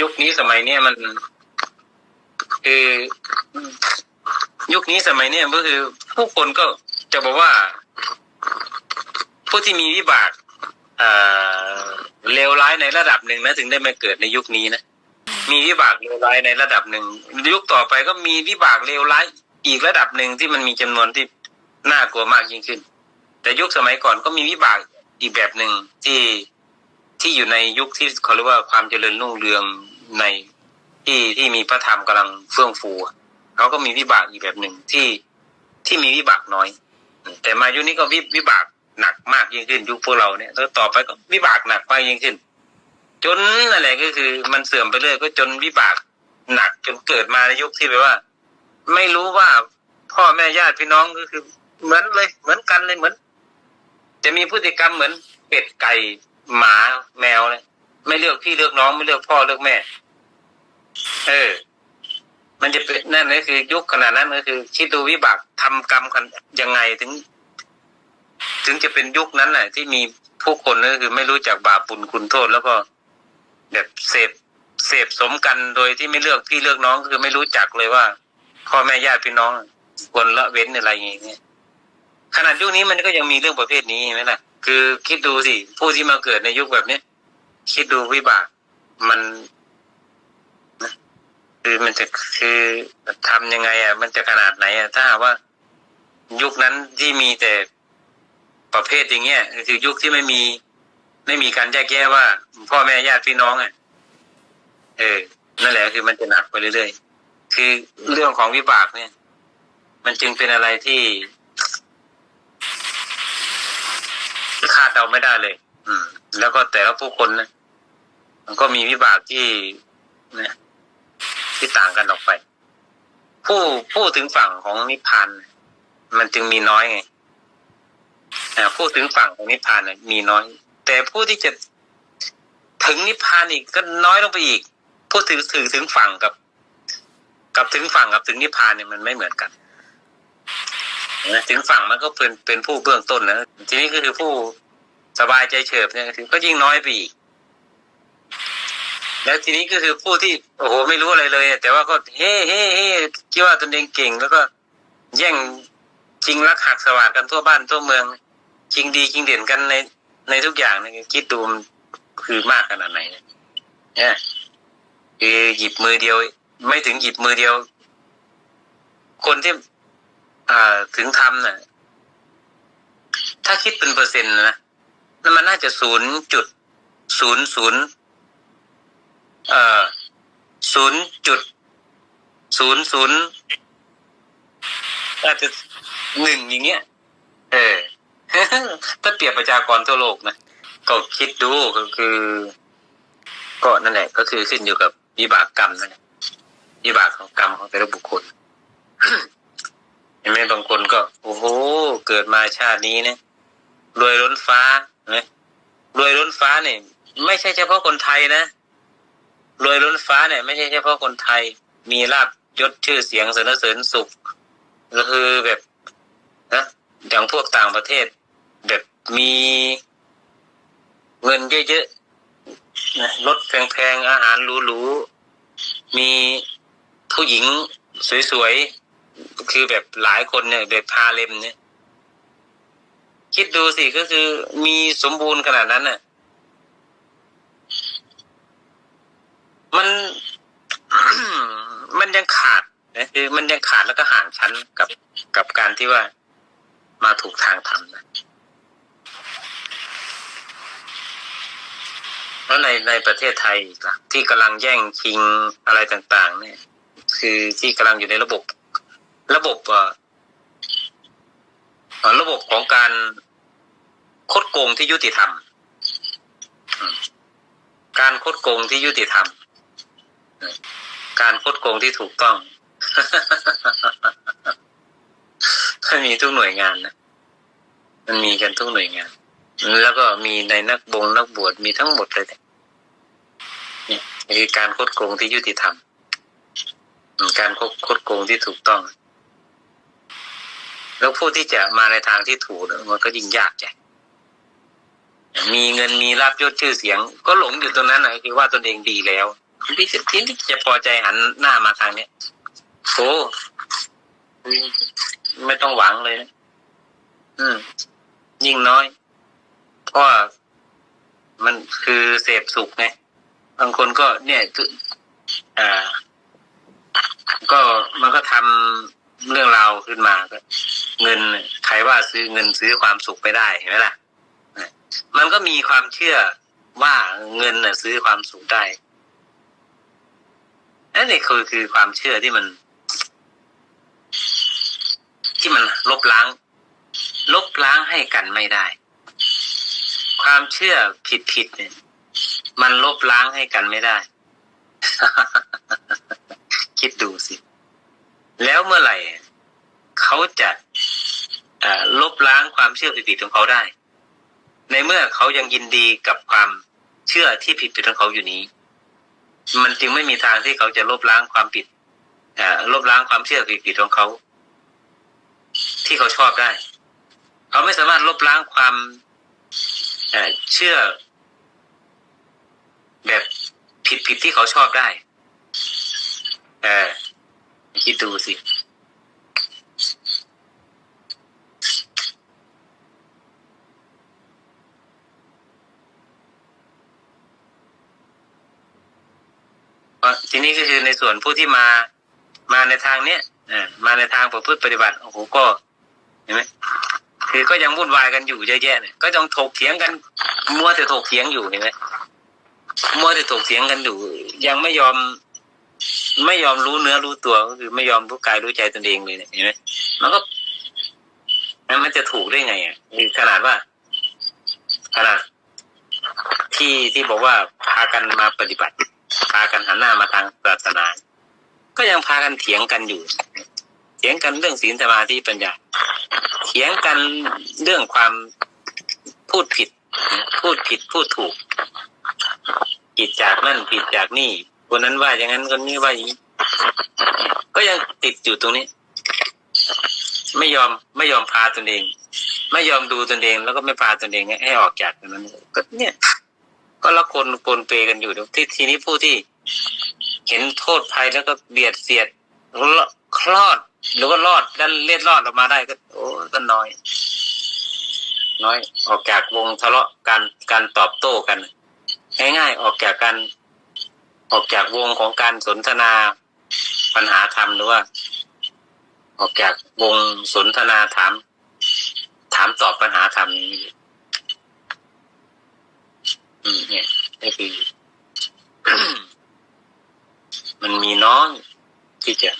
ยุคนี้สมัยเนี้ยมัน คือยุคนี้สมัยเนี้ยก็คือ ผู้คนก็จะบอกว่า ผู้ที่มีวิบากเอ่อเลวร้ายในระดับหนึ่งนะถึงได้มาเกิดในยุคนี้นะมีวิบากเลวร้ายในระดับหนึ่งยุคต่อไปก็มีวิบากเลวร้ายอีกระดับหนึ่งที่มันมีจำนวนที่น่ากลัวมากยิ่งขึ้น แต่ยุคสมัยก่อนก็มีวิบากอีกแบบหนึ่งที่ ที่อยู่ในยุคที่เขาเรียกว่าความเจริญรุ่งเรืองในที่ที่มีพระธรรมกำลังเฟื่องฟูเขาก็มีวิบากอีกแบบหนึ่งที่ที่มีวิบากน้อย แต่มายุคนี้ก็วิวิบากหนักมากยิ่งขึ้นยุคพวกเราเนี่ยแล้วต่อไปก็วิบากหนักมากยิ่งขึ้น จนอะไรก็คือ มันเสื่อมไปเรื่อยก็จนวิบากหนักจนเกิดมาในยุคที่แบบว่า ไม่รู้ว่าพ่อแม่ญาติพี่น้องก็คือ เหมือนเลย เหมือนกันเลยเหมือน จะมีพฤติกรรมเหมือนเป็ดไก่ หมาแมวเลย ไม่เลือกพี่เลือกน้องไม่เลือกพ่อเลือกแม่ เออ มันจะเป็นนั่นก็คือยุคขนาดนั้นก็คือคิดดูวิบากทำกรรมกันยังไงถึง ถึงจะเป็นยุคนั้นน่ะที่มีผู้คนก็คือไม่รู้จักบาปบุญคุณโทษแล้วก็ แบบเสพเสพสมกันโดยที่ไม่เลือกพี่เลือกน้องคือไม่รู้จักเลยว่าพ่อแม่ญาติพี่น้องควรละเว้นอะไรอย่างเงี้ยขนาดยุคนี้มันก็ยังมีเรื่องประเภทนี้ใช่ไหมล่ะ คือคิดดูสิ ผู้ที่มาเกิดในยุคแบบเนี้ยคิดดูวิบากมันคือมันจะคือทำยังไง อะ มันจะขนาดไหนอะถ้าหากว่า ยุคนั้นที่มีแต่ประเภทอย่างเงี้ยคือยุคที่ไม่มี ไม่มีการแยกแยะว่า พ่อแม่ญาติพี่น้องอะเออนั่นแหละคือมันจะหนักไปเรื่อยๆคือเรื่องของวิบากเนี่ย มันจึงเป็นอะไรที่ คาดเดาไม่ได้เลย อืม แล้วก็แต่ละผู้คนนะมันก็มีวิบากที่นะที่ต่างกันออกไป ผู้ผู้ถึงฝั่งของนิพพานมันจึงมีน้อยไงผู้ถึงฝั่งของนิพพานน่ะมีน้อย แต่ผู้ที่จะถึงนิพพานอีกก็น้อยลงไปอีก ผู้ถึงถึงถึงฝั่งกับ กับถึงฝั่งกับถึงนิพพานเนี่ยมันไม่เหมือนกัน นะถึงฝั่งมันก็เป็นเป็นผู้เบื้องต้นนะทีนี้ก็คือผู้สบายใจเฉิบเนี่ยก็คือก็ยิ่งน้อยไปอีกแล้วทีนี้ก็คือผู้ที่โอ้โหไม่รู้อะไรเลยแต่ว่าก็เฮ้เฮ้เฮ้คิดว่าตนเองเก่ง แล้วก็แย่งจริงรักหักสวัสดกันทั่วบ้านทั่วเมือง จริงดีจริงเด่นกันในในทุกอย่างนี่คิดดูมันคือมากขนาดไหนเนี่ยเนี่ยคือหยิบมือเดียว ไม่ถึงหยิบมือเดียว คนที่ อ่าถึงทำน่ะถ้าคิดเป็นเปอร์เซ็นต์นะนั่นมันน่าจะศูนย์จุดศูนย์ศูนย์เอ่อศูนย์จุดศูนย์ศูนย์อาจจะหนึ่งอย่างเงี้ย เออ ถ้าเปรียบประชากรทั่วโลกนะ ก็คิดดูก็คือ ก็นั่นแหละ ก็คือขึ้นอยู่กับวิบากกรรมนั่นแหละวิบากของกรรมของแต่ละบุคคล เห็นไหมบางคนก็ โอ้โห เกิดมาชาตินี้เนี่ยรวยล้นฟ้าเนไหมรวยล้นฟ้าเนี่ย ไม่ใช่เฉพาะคนไทยนะรวยล้นฟ้าเนี่ย ไม่ใช่เฉพาะคนไทย มีลาบยศชื่อเสียงสรรเสริญสุขก็คือแบบนะอย่างพวกต่างประเทศ แบบมีเงินเยอะๆรถแพงๆอาหารหรูๆมีผู้หญิงสวยๆ คือแบบหลายคนเนี่ยแบบพาเลมเนี่ย คิดดูสิก็คือมีสมบูรณ์ขนาดนั้นน่ะ มันมันยังขาดนะคือมันยังขาดแล้วก็ห่างชั้นกับกับการที่ว่ามาถูกทางทำนะแล้วในในประเทศไทยอีกล่ะที่กำลังแย่งชิงอะไรต่าง ๆ เนี่ย คือที่กำลังอยู่ในระบบ ระบบเอ่อระบบของการคดโกงที่ยุติธรรม การคดโกงที่ยุติธรรม การคดโกงที่ถูกต้องมันมีทุกหน่วยงานนะ มันมีกันทุกหน่วยงาน แล้วก็มีในนักบงนักบวชมีทั้งหมดเลยเนี่ยนี่คือการคดโกงที่ยุติธรรม การคดโกงที่ถูกต้อง แล้วผู้ที่จะมาในทางที่ถูกเนี่ยมันก็ยิ่งยากใจมีเงินมีรับยศชื่อเสียง ก็หลงอยู่ตรงนั้นนะคือว่าตนเองดีแล้วพี่จะที่จะพอใจหันหน้ามาทางเนี้ยโอ้ไม่ต้องหวังเลยนะอืม ยิ่งน้อยเพราะว่ามันคือเสพสุขไงบางคนก็เนี่ยออ่า ก็มันก็ทำเรื่องราวขึ้นมาก็ เงินใครว่าซื้อเงินซื้อความสุขไปได้เห็นไหมล่ะมันก็มีความเชื่อว่าเงินน่ะซื้อความสุขได้นั่นนี่คือคือความเชื่อที่มัน ที่มันลบล้าง ลบล้างให้กันไม่ได้ ความเชื่อผิดผิดเนี่ย มันลบล้างให้กันไม่ได้ คิดดูสิ แล้วเมื่อไหร่ เขาจะ ลบล้างความเชื่อผิดๆของเขาได้ ในเมื่อเขายังยินดีกับความเชื่อที่ผิดๆของเขาอยู่นี้ มันจึงไม่มีทางที่เขาจะลบล้างความผิดลบล้างความเชื่อผิดๆของเขา ที่เขาชอบได้ เขาไม่สามารถลบล้างความเอ่อเชื่อ แบบผิดๆที่เขาชอบได้ เออคิดดูสิ ก็ ทีนี้ก็คือในส่วนผู้ที่มามาในทางเนี้ยมาในทางประพฤติปฏิบัติโอ้โหก็เห็นไหมคือก็ยังวุ่นวายกันอยู่เยอะแยะเนี่ยก็ยังถกเถียงกันมัวแต่ถกเถียงอยู่เห็นไหมมัวแต่ถกเถียงกันอยู่ ยังไม่ยอม ไม่ยอมรู้เนื้อรู้ตัวก็คือไม่ยอมรู้กายรู้ใจตนเองเลยเนี่ยเห็นไหมมันก็มันจะถูกได้ไงอะคือขนาดว่าขนาดที่ที่บอกว่าพากันมาปฏิบัติ พากันหันหน้ามาทางศาสนา ก็ยังพากันเถียงกันอยู่ เถียงกันเรื่องศีลสมาธิปัญญา เถียงกันเรื่องความพูดผิด พูดผิดพูดถูกผิดจากนั่นผิดจากนี่คนนั้นว่าอย่างนั้นคนนี้ว่าอย่างนี้ก็ยังติดอยู่ตรงนี้ ไม่ยอมไม่ยอมพาตนเอง ไม่ยอมดูตนเอง แล้วก็ไม่พาตนเองให้ออกจากตรงนั้นก็เนี่ย ก็ละคนปนเปกันอยู่ที่ทีนี้ผู้ที่ เห็นโทษภัยแล้วก็เบียดเสียดคลอดหรือว่ารอดแล้วเล็ดรอดออกมาได้ก็ โอ้ก็น้อย น้อย ออกจากวงทะเลาะการการตอบโต้กัน ง่ายๆออกจากการออกจากวงของการสนทนาปัญหาธรรมหรือว่า ออกจากวงสนทนาถาม ถามตอบปัญหาธรรมนี้ อืมเนี่ยนี่คือมันมีน้อยที่จะ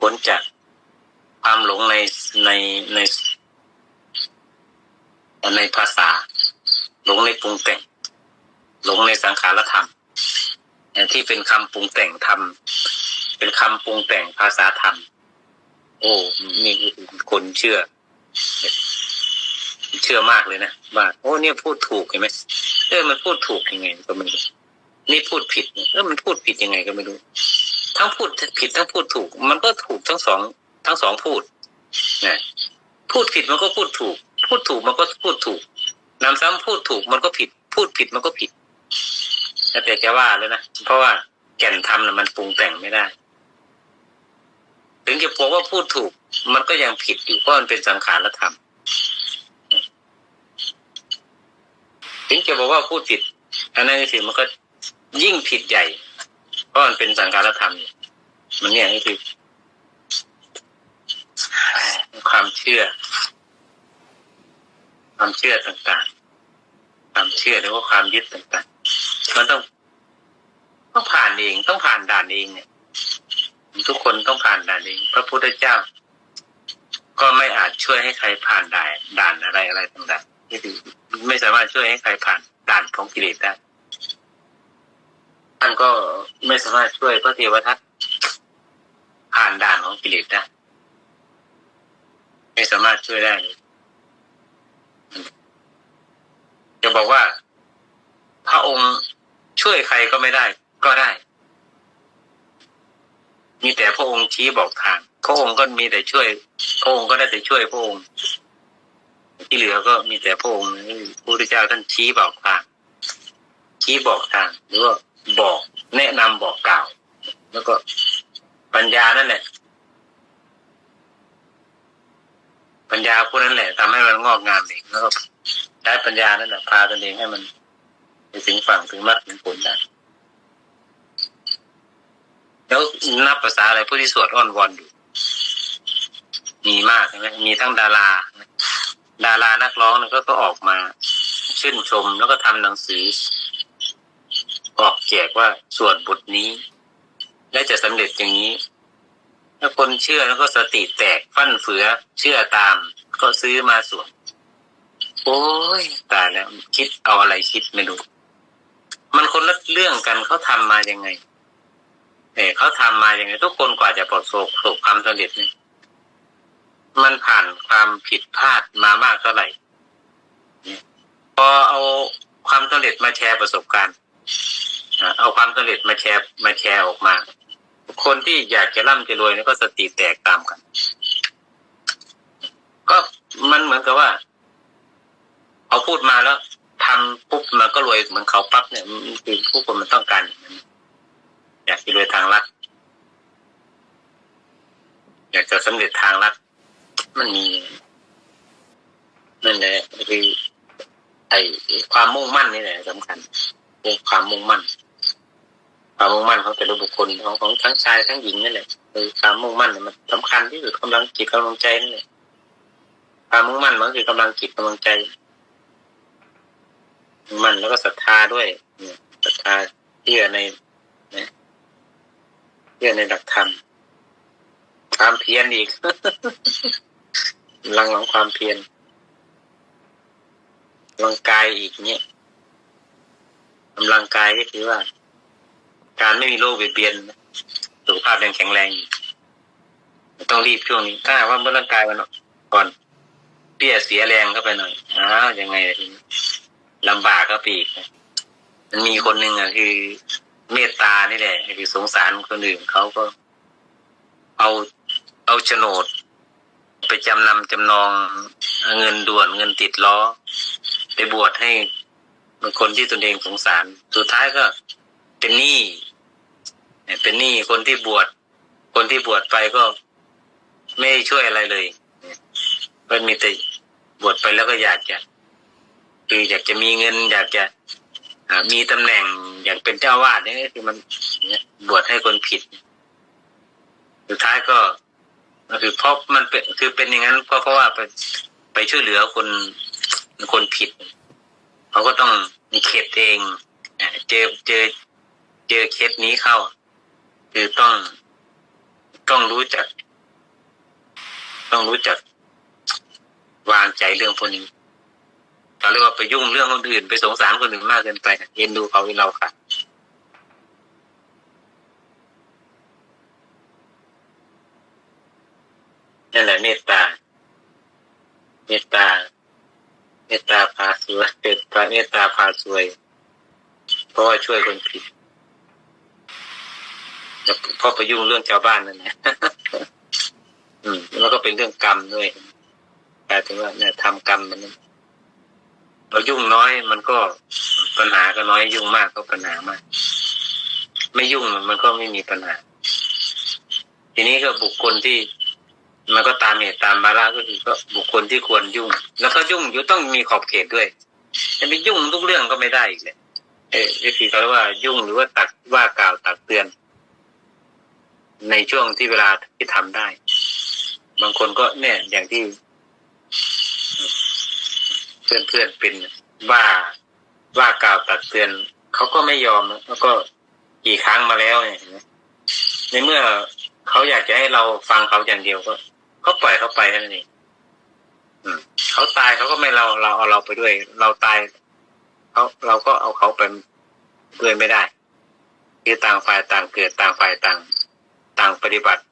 พ้นจากความหลงในในในในภาษา หลงในปรุงแต่ง หลงในสังขารธรรมที่เป็นคำปรุงแต่งธรรมเป็นคำปรุงแต่งภาษาธรรม โอ้นี่คือคนเชื่อ ชื่อมากเลยนะว่าโอ้เนี่ยพูดถูกเห็นไหมเออมันพูดถูกยังไง ก็ไม่รู้นี่พูดผิดเออมันพูดผิดยังไงก็ไม่รู้ ทั้งพูดผิดทั้งพูดถูก มันก็ถูกทั้งสองทั้งสองพูดนะพูดผิดมันก็พูดถูก พูดถูกมันก็พูดถูกนำซ้ำพูดถูกมันก็ผิด พูดผิดมันก็ผิดแต่จะว่าเลยนะเพราะว่าแก่นธรรมน่ะมันปรุงแต่งไม่ได้ ถึงจะบอกว่าพูดถูก มันก็ยังผิดอยู่เพราะมันเป็นสังขารธรรม ถึงจะบอกว่าพูดผิดอันนั้นสิมันก็ยิ่งผิดใหญ่ เพราะมันเป็นสังขารธรรม มันเนี่ยนี่คือความเชื่อ ความเชื่อต่างๆ ความเชื่อหรือว่าความยึดต่างๆ มันต้องต้องผ่านเองต้องผ่านด่านเองเนี่ย ทุกคนต้องผ่านด่านเอง พระพุทธเจ้า ก็ไม่อาจช่วยให้ใครผ่านด่านด่านอะไรอะไรต่างๆนี่คือ ไม่สามารถช่วยให้ใครผ่านด่านของกิเลสได้ท่านก็ไม่สามารถช่วยพระเทวทัตผ่านด่านของกิเลสได้ไม่สามารถช่วยได้เลยจะบอกว่า พระองค์ช่วยใครก็ไม่ได้ ก็ได้ มีแต่พระองค์ชี้บอกทาง พระองค์ก็มีแต่ช่วย พระองค์ก็ได้แต่ช่วยพระองค์ ที่เหลือก็มีแต่พระองค์พระพุทธเจ้าท่านชี้บอกทางชี้บอกทาง หรือว่าบอกแนะนำบอกกล่าว แล้วก็ปัญญานั่นแหละ ปัญญาพวกนั้นแหละทำให้มันงอกงามเองแล้วก็ใช้ปัญญานั่นแหละพาตนเองให้มันไปถึงฝั่งถึงมรรคถึงผลได้แล้วนับภาษาอะไรผู้ที่สวดอ้อนวอนอยู่มีมากใช่ไหมมีทั้งดารา ดารานักร้องนี่ยก็ก็ออกมาชื่นชมแล้วก็ทำหนังสือ ออกแจกว่าสวดบทนี้ และจะสำเร็จอย่างนี้ ถ้าคนเชื่อแล้วก็สติแตกฟั่นเฟือ เชื่อตาม ก็ซื้อมาสวดโอ้ยตายแล้วคิดเอาอะไรคิดไม่รู้มันคนละเรื่องกันเขาทำมายังไงเออเขาทำมาอย่างไง ทุกคนกว่าจะประสบประสบความสำเร็จเนี่ย มันผ่านความผิดพลาดมามากเท่าไหร่ พอเอาความสำเร็จมาแชร์ประสบการณ์เอาความสำเร็จมาแชร์มาแชร์ออกมา คนที่อยากจะร่ำจะรวยนี่ก็สติแตกตามกัน ก็มันเหมือนกับว่าเขาพูดมาแล้วทำปุ๊บมันก็รวยเหมือนเขาปั๊บเนี่ยมันคือผู้คนมันต้องการอยางนั้นอยากจะรวยทางลัดอยากจะสำเร็จทางลัด มันมีนั่นแหละคือไอ้ความมุ่งมั่นนี่แหละสำคัญเรื่องความมุ่งมั่น ความมุ่งมั่นของแต่ละบุคคลของของทั้งชายทั้งหญิงนั่นแหละคือความมุ่งมั่นเนี่ยมันสำคัญที่สุดกำลังจิตกำลังใจนั่นแหละความมุ่งมั่นมันคือกำลังจิตกำลังใจมั่นแล้วก็ศรัทธาด้วยเนี่ยศรัทธาเชื่อในนะเชื่อในหลักธรรมความเพียรอีก ลังของความเพียรกำลังกายอีกเนี่ยกำลังกายก็คือว่า การไม่มีโรคเบียดเบียนสุขภาพยังแข็งแรงต้องรีบช่วงนี้ถ้าว่าเมื่อร่างกายมันก่อนเปี้ยเสียแรงเข้าไปหน่อยอ้าวยังไงล่ะทีนี้ลำบากก็ปีกมันมีคนหนึ่งอะคือ เมตตานี่แหละคือสงสารคนอื่นเขาก็ เอาเอาโฉนด ไปจำนำจำนองเงินด่วนเงินติดล้อ ไปบวชให้คนที่ตนเองสงสาร สุดท้ายก็เป็นหนี้เป็นหนี้คนที่บวชคนที่บวชไปก็ไม่ช่วยอะไรเลยก็มีแต่บวชไปแล้วก็อยากจะ คืออยากจะมีเงิน อยากจะมีตำแหน่งอยากเป็นเจ้าวาดเนี่ยคือมันบวชให้คนผิด สุดท้ายก็ คือเพราะมันเป็นคือเป็นอย่างนั้นเพราะเพราะว่าไปไปช่วยเหลือคนคนผิดเขาก็ต้องมีเขตเองเจอเจอเจอเคสนี้เข้า คือต้องต้องรู้จัก ต้องรู้จัก วางใจเรื่องพวกนี้เขาเรียกว่าไปยุ่งเรื่องคนอื่น ไปสงสารคนอื่นมากเกินไปเอ็นดูเขาเอ็นเราค่ะ นั่นแหละเมตตา เมตตา เมตตาพาสวยเมตตาเมตตาพาสวย เพราะว่าช่วยคนผิดแต่เพราะไปยุ่งเรื่องชาวบ้านนั่นแหละอืม แล้วก็เป็นเรื่องกรรมด้วยกลายเป็นว่าเนี่ยทำกรรมมันเรายุ่งน้อยมันก็ปัญหาก็น้อยยุ่งมากก็ปัญหามาก ไม่ยุ่งมันก็ไม่มีปัญหา ทีนี้ก็บุคคลที่ มันก็ตามเหตุตามบาระก็คือก็บุคคลที่ควรยุ่ง แล้วก็ยุ่งอยู่ต้องมีขอบเขตด้วยจะไปยุ่งทุกเรื่องก็ไม่ได้อีกเลยเออก็คือเขาเรียกว่ายุ่งหรือว่าตักว่ากล่าวตักเตือน ในช่วงที่เวลาที่ทำได้ บางคนก็เนี่ย อย่างที่ เพื่อนเพื่อนๆเป็นว่าว่ากล่าวตักเตือนเขาก็ไม่ยอมแล้วก็กี่ครั้งมาแล้วเนี่ยในเมื่อเขาอยากจะให้เราฟังเขาอย่างเดียวก็ ก็ปล่อยเขาไปแค่นั้นเองเขาตายเขาก็ไม่เราเราเอาเราไปด้วย เราตายเขาเราก็เอาเขาไปด้วยไม่ได้คือต่างฝ่ายต่างเกิดต่างฝ่ายต่าง ต่างปฏิบัติ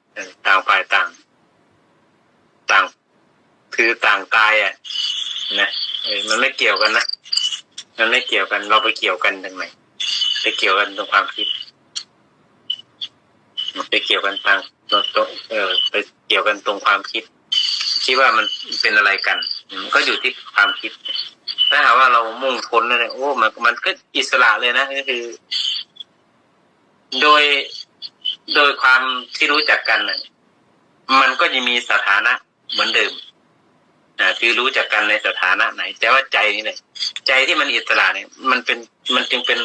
ต่างฝ่ายต่าง ต่างคือต่างตายอะนะมันไม่เกี่ยวกันนะมันไม่เกี่ยวกัน เราไปเกี่ยวกันตรงไหนไปเกี่ยวกันตรงความคิดไปเกี่ยวกันทาง ตรงตรงเออไปเกี่ยวกันตรงความคิดคิดว่ามันเป็นอะไรกันมันก็อยู่ที่ความคิด ถ้าหากว่าเรามุ่งพ้นเลยโอ้มันมันก็อิสระเลยนะก็คือ โดยโดยความที่รู้จักกันนะมันก็จะมีสถานะเหมือนเดิมอ่าคือรู้จักกันในสถานะไหน แต่ว่าใจนี่แหละใจที่มันอิสระเนี่ย มันเป็นมันจึงเป็น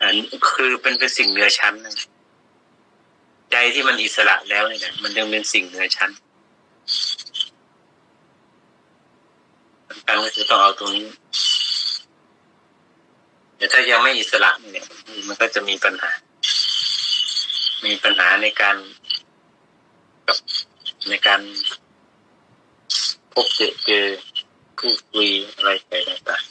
อ่าคือเป็นเป็นสิ่งเหนือชั้นนะ ที่มันอิสระแล้วเนี่ยมันยังเป็นสิ่งเหนือชั้นการก็จะต้องเอาตรงนี้แต่ถ้ายังไม่อิสระเนี่ย มันก็จะมีปัญหา มีปัญหาในการกับในการพบเจอเจอพูดคุยอะไรไปต่าง